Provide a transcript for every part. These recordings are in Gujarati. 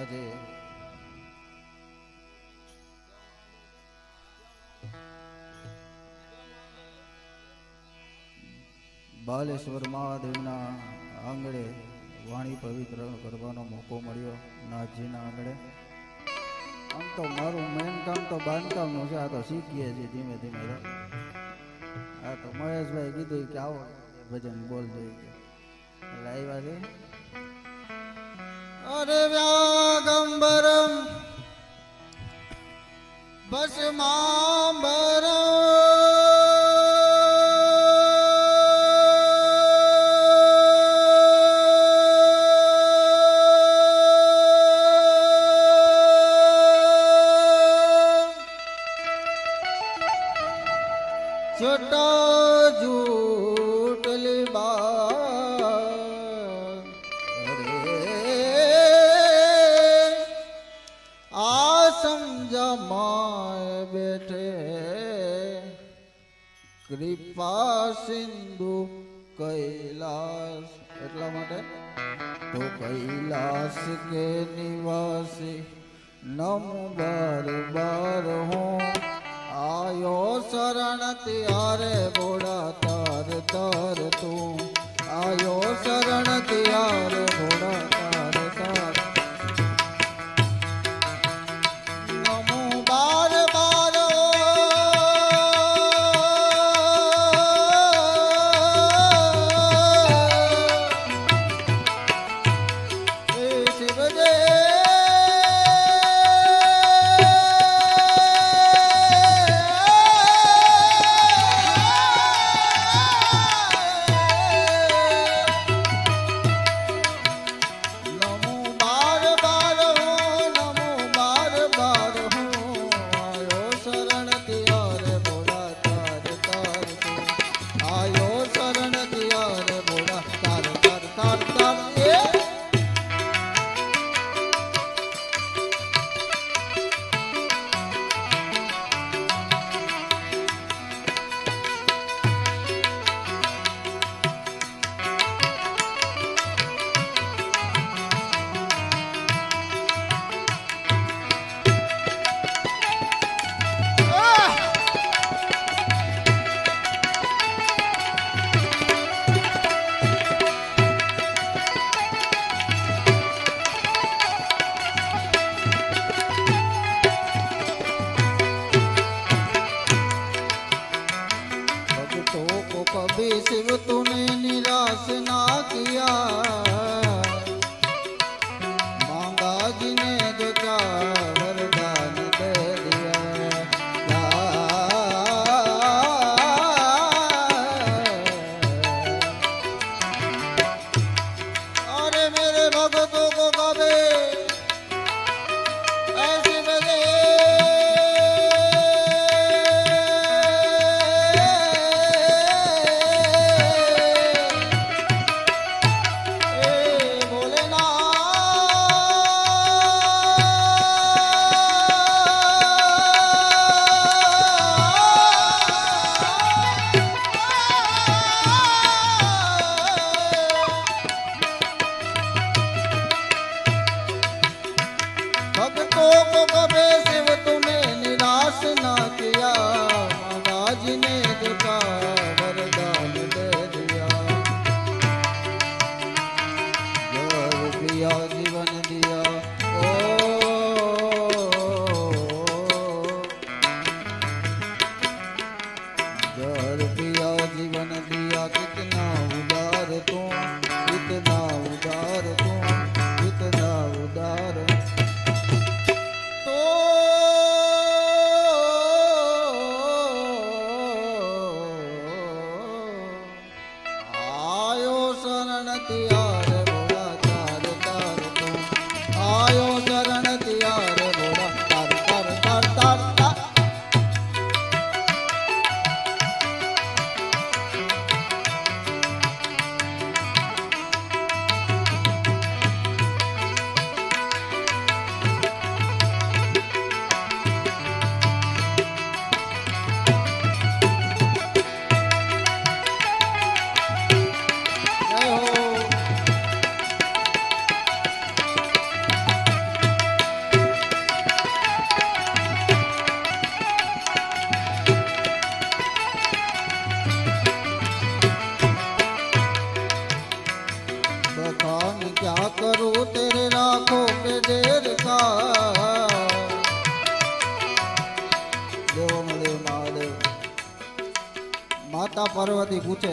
આજે બાલેશ્વર મહાદેવના આંગણે વાણી પવિત્ર કરવાનો મોકો મળ્યો નાથજીના આંગણે. આમ તો મારું મેન કામ તો બાંધકામનું છે, આ તો શીખીએ છીએ ધીમે ધીમે. આ તો મહેશભાઈ કીધું કે આવો ભજન બોલ જોઈએ એટલે આવ્યા છે. અરે વ્યાગંબરમ કૈલાસ. એટલા માટે? તો કૈલાસ કે નિવાસી, નમ બાર બાર હું. આયો શરણ ત્યારે બોડા તાર તાર તું. આયો શરણ ત્યારે બોડા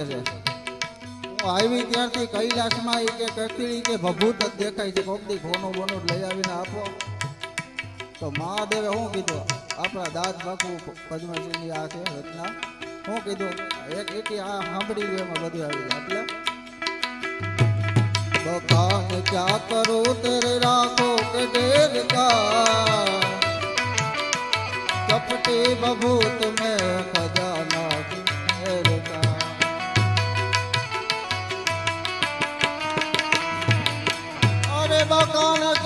છે. આવી ત્યારથી કૈલાસમાં એ કે કકીળી કે ભભૂત જ દેખાય છે. કોકડી ખોનું બોનું લઈ આવીને આપો. તો મહાદેવે શું કીધું, આપણા દાદ બાપુ પદ્મશ્રીની આ છે રચના. શું કીધું, એક એક આ સાંભળી એમાં બધું આવી એટલે બકાન ક્યાં કરો તેરે રાખો કે ડેર કા? કપટી બભૂત મેં never gonna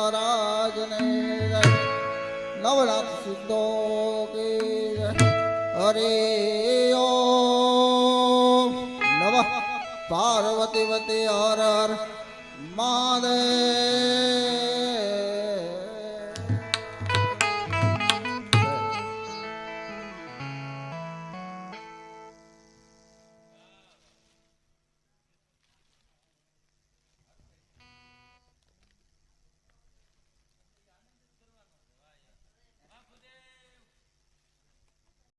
મહારાજને. નવનાથ સિદ્ધો કે. હરે ઓમ નમઃ પાર્વતી વતી હર હર મહાદેવ